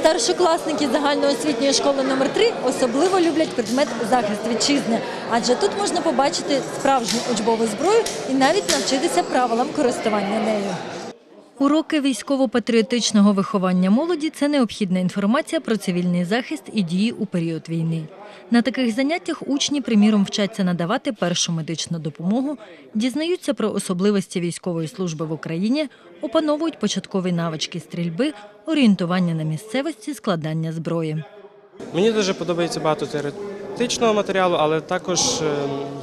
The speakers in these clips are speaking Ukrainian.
Старшокласники загальноосвітньої школи номер 3 особливо люблять предмет захист вітчизни, адже тут можна побачити справжню учбову зброю і навіть навчитися правилам користування нею. Уроки військово-патріотичного виховання молоді це необхідна інформація про цивільний захист і дії у період війни. На таких заняттях учні, приміром, вчаться надавати першу медичну допомогу, дізнаються про особливості військової служби в Україні, опановують початкові навички стрільби, орієнтування на місцевості, складання зброї. Мені дуже подобається багато теоретичного матеріалу, але також е,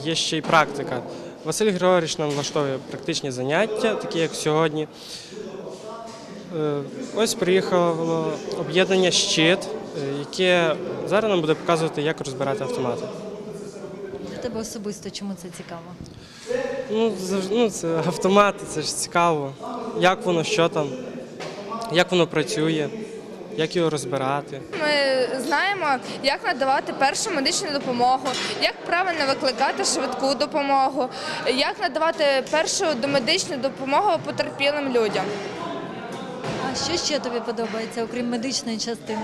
є ще й практика. Василь Григорійович нам влаштовує практичні заняття, такі як сьогодні. Е, Ось приїхало об'єднання щит, е, яке зараз нам буде показувати, як розбирати автомати. В тебе особисто чому це цікаво? Ну, завжди, ну, це автомати, це ж цікаво. Як воно, що там, як воно працює, як його розбирати. Ми знаємо, як надавати першу медичну допомогу, як правильно викликати швидку допомогу, як надавати першу домедичну допомогу потерпілим людям. Що ще тобі подобається, окрім медичної частини?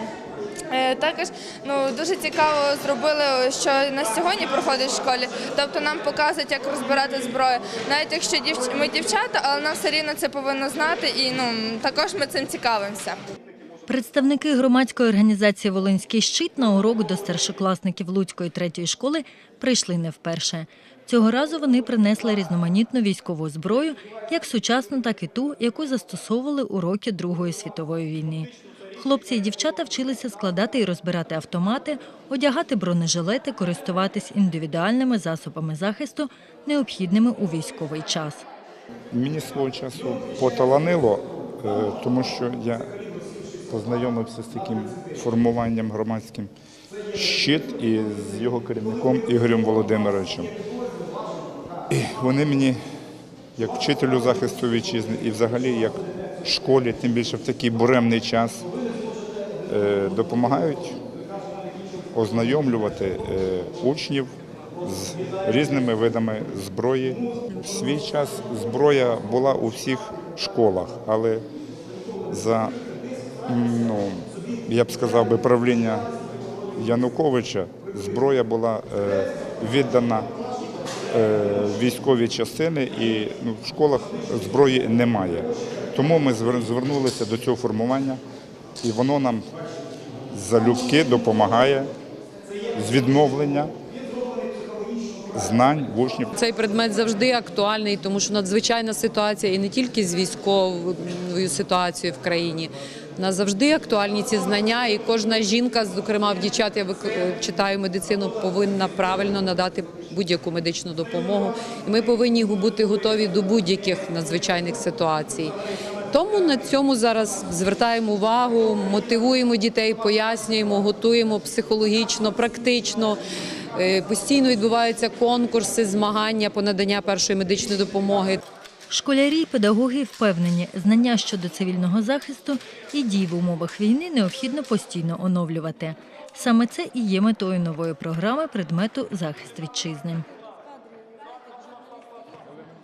Е, Також ну дуже цікаво зробили, що на сьогодні проходить в школі. Тобто нам показують, як розбирати зброю. Навіть якщо дівч- ми дівчата, але нам все рівно це повинно знати, і ну також ми цим цікавимося. Представники громадської організації Волинський щит на урок до старшокласників Луцької третьої школи прийшли не вперше. Цього разу вони принесли різноманітну військову зброю, як сучасну, так і ту, яку застосовували у роки Другої світової війни. Хлопці і дівчата вчилися складати і розбирати автомати, одягати бронежилети, користуватись індивідуальними засобами захисту, необхідними у військовий час. Мені свого часу поталанило, е, тому що я познайомився з таким формуванням громадським щит і з його керівником Ігорем Володимировичем. І вони мені, як вчителю захисту вітчизни, і взагалі як школі, тим більше в такий буремний час, е, допомагають ознайомлювати е, учнів з різними видами зброї. В свій час зброя була у всіх школах, але за, ну, я б сказав би, правління Януковича зброя була е, віддана е, військові частини і ну, в школах зброї немає. Тому ми звернулися до цього формування, і воно нам залюбки допомагає з відновлення знань в учнів. Цей предмет завжди актуальний, тому що надзвичайна ситуація і не тільки з військовою ситуацією в країні. У нас завжди актуальні ці знання, і кожна жінка, зокрема в дівчат, я е, читаю медицину, повинна правильно надати будь-яку медичну допомогу. І ми повинні бути готові до будь-яких надзвичайних ситуацій. Тому на цьому зараз звертаємо увагу, мотивуємо дітей, пояснюємо, готуємо психологічно, практично. Е, Постійно відбуваються конкурси, змагання по надання першої медичної допомоги. Школярі й педагоги впевнені, знання щодо цивільного захисту і дій в умовах війни необхідно постійно оновлювати. Саме це і є метою нової програми предмету захист вітчизни.